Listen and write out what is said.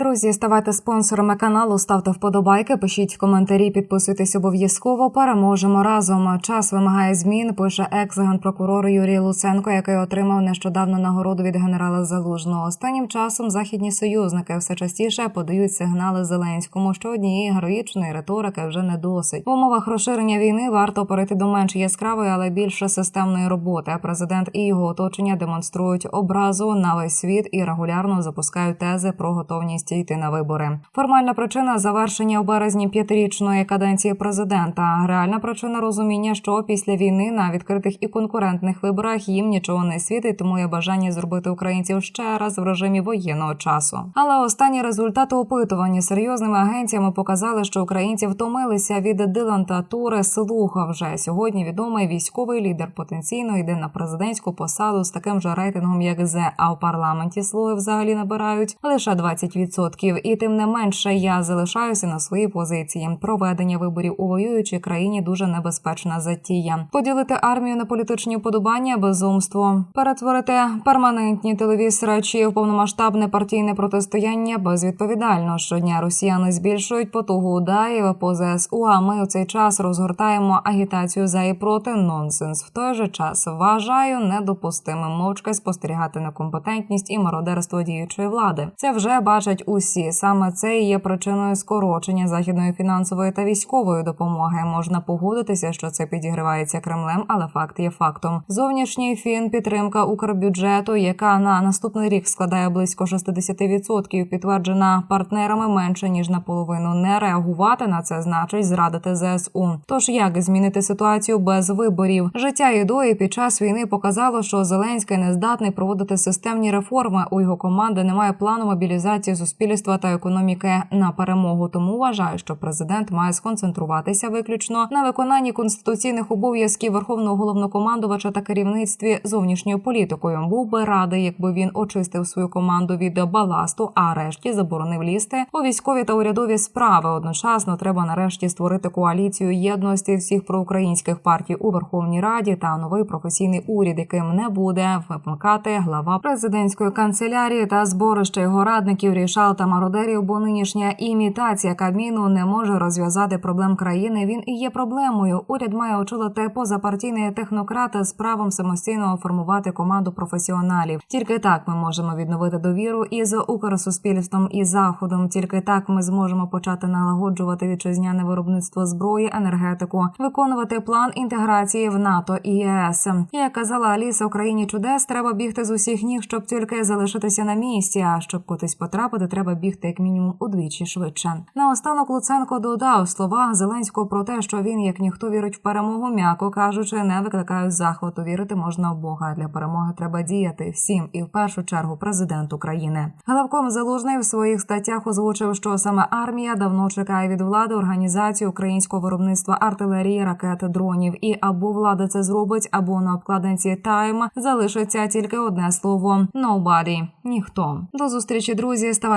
Друзі, ставайте спонсорами каналу, ставте вподобайки, пишіть коментарі, підписуйтесь обов'язково. Переможемо разом. Час вимагає змін. Пише екс-генпрокурор Юрій Луценко, який отримав нещодавно нагороду від генерала Залужного. Останнім часом західні союзники все частіше подають сигнали Зеленському, що однієї героїчної риторики вже не досить. В умовах розширення війни варто перейти до менш яскравої, але більше системної роботи. Президент і його оточення демонструють образу на весь світ і регулярно запускають тези про готовність йти на вибори. Формальна причина завершення у березні п'ятирічної каденції президента. Реальна причина розуміння, що після війни на відкритих і конкурентних виборах їм нічого не світить, тому є бажання зробити українців ще раз в режимі воєнного часу. Але останні результати опитування серйозними агенціями показали, що українці втомилися від дилантатури слуха. Вже сьогодні відомий військовий лідер потенційно йде на президентську посаду з таким же рейтингом, як зе. А в парламенті слуги взагалі набирають лише 20%. І тим не менше я залишаюся на своїй позиції. Проведення виборів у воюючій країні дуже небезпечна затія. Поділити армію на політичні вподобання безумство, перетворити перманентні телеві срачі в повномасштабне партійне протистояння безвідповідально. Щодня росіяни збільшують потугу ударів по ЗСУ. А ми у цей час розгортаємо агітацію за і проти нонсенс. В той же час вважаю недопустимим мовчки спостерігати некомпетентність і мародерство діючої влади. Це вже бачать усі. Саме це і є причиною скорочення західної фінансової та військової допомоги. Можна погодитися, що це підігривається Кремлем, але факт є фактом. Зовнішній фін підтримка укрбюджету, яка на наступний рік складає близько 60%, підтверджена партнерами менше ніж наполовину. Не реагувати на це значить зрадити ЗСУ. Тож як змінити ситуацію без виборів? Життя ідої під час війни показало, що Зеленський не здатний проводити системні реформи. У його команди немає плану мобілізації суспільства та економіки на перемогу. Тому вважаю, що президент має сконцентруватися виключно на виконанні конституційних обов'язків верховного головнокомандувача та керівництві зовнішньою політикою. Був би радий, якби він очистив свою команду від баласту, а решті заборонив лізти у військові та урядові справи. Одночасно треба нарешті створити коаліцію єдності всіх проукраїнських партій у Верховній Раді та новий професійний уряд, яким не буде вимикати глава президентської канцелярії та зборище його радників та мародерів. Бо нинішня імітація Кабміну не може розв'язати проблем країни. Він і є проблемою. Уряд має очолити позапартійний технократ з правом самостійно формувати команду професіоналів. Тільки так ми можемо відновити довіру із укрсуспільством і заходом. Тільки так ми зможемо почати налагоджувати вітчизняне виробництво зброї, енергетику, виконувати план інтеграції в НАТО і ЄС. Як казала Аліса, Україні чудес треба бігти з усіх ніг, щоб тільки залишитися на місці. А щоб кудись потрапити, треба бігти як мінімум удвічі швидше. Наостанок Луценко додав слова Зеленського про те, що він, як ніхто, вірить в перемогу, м'яко кажучи, не викликають захвату. Вірити можна в Бога. Для перемоги треба діяти всім, і в першу чергу президент України. Головком Залужний в своїх статтях озвучив, що саме армія давно чекає від влади організацію українського виробництва артилерії, ракет, дронів. І або влада це зробить, або на обкладинці Тайм залишиться тільки одне слово «nobody» – ніхто. До зустрічі, друзі.